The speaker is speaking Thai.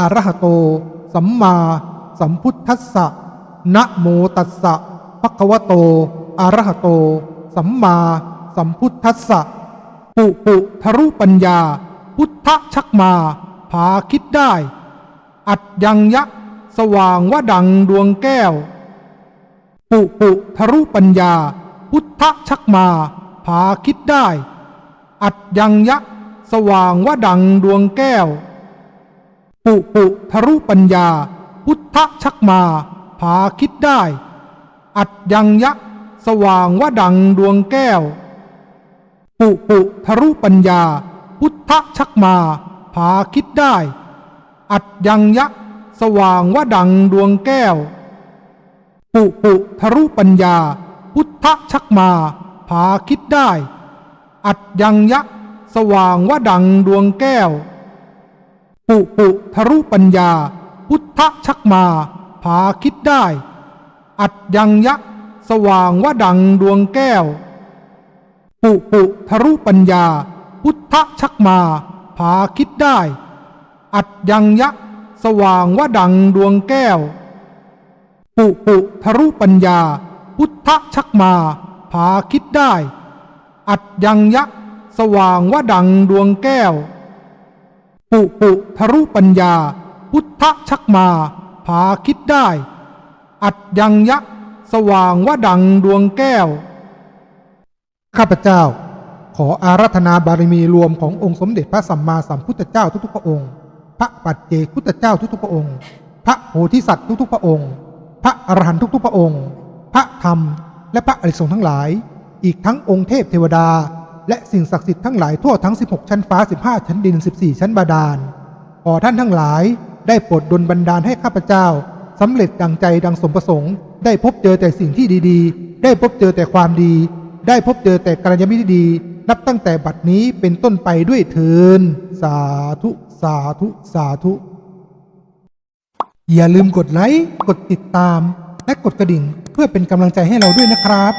อรหโต สัมมาสัมพุทธัสสะนะโมตัสสะภะคะวะโตอรหโต สัมมาสัมพุทธัสสะปุปุทรุปัญญา พุทธชักมาพาคิดได้ อัดยังยะ สว่างว่าดังดวงแก้ว ปุปุทรุปัญญา พุทธชักมาพาคิดได้ อัดยังยะ สว่างว่าดังดวงแก้ว ปุปุทะรุปัญญา พุทธชักมาพาคิดได้ อัดยังยะ สว่างว่าดังดวงแก้ว ปุปุทะรุปัญญา พุทธชักมาพาคิดได้ อัดยังยะ สว่างว่าดังดวงแก้ว ปุปุทะรุปัญญา พุทธชักมาพาคิดได้ อัดยังยะ สว่างว่าดังดวงแก้ว ปุปุทะรุปัญญา พุทธชักมาพาคิดได้ อัดยังยะ สว่างว่าดังดวงแก้ว ปุปุทะรุปัญญา พุทธชักมาพาคิดได้ อัดยังยะ สว่างว่าดังดวงแก้ว ปุปุทะรุปัญญา พุทธชักมาพาคิดได้ อัดยังยะ สว่างว่าดังดวงแก้ว ปุปุทะรุปัญญา พุทธชักมาพาคิดได้ อัดยังยะ สว่างว่าดังดวงแก้ว ข้าพเจ้า ขออาราธนาบารมีรวมขององค์สมเด็จพระสัมมาสัมพุทธเจ้าทุกๆพระองค์ พระปัจเจกพุทธเจ้าทุกๆพระองค์ พระโพธิสัตว์ทุกๆพระองค์ พระอรหันต์ทุกๆพระองค์ พระธรรมและพระอริสงฆ์ทั้งหลาย อีกทั้งองค์เทพเทวดา และสิ่งศักดิ์สิทธิ์ทั้งหลายทั่วทั้ง 16 ชั้นฟ้า 15 ชั้นดิน 14 ชั้นบาดาล ขอท่านทั้งหลายได้โปรดดลบันดาลให้ข้าพเจ้าสำเร็จดังใจดังสมประสงค์ ได้พบเจอแต่สิ่งที่ดีๆ ได้พบเจอแต่ความดี ได้พบเจอแต่กัลยาณมิตรที่ดี นับตั้งแต่บัดนี้เป็นต้นไปด้วยเทินสาธุ สาธุ สาธุ อย่าลืมกดไลค์ กดติดตาม และกดกระดิ่งเพื่อเป็นกำลังใจให้เราด้วยนะครับ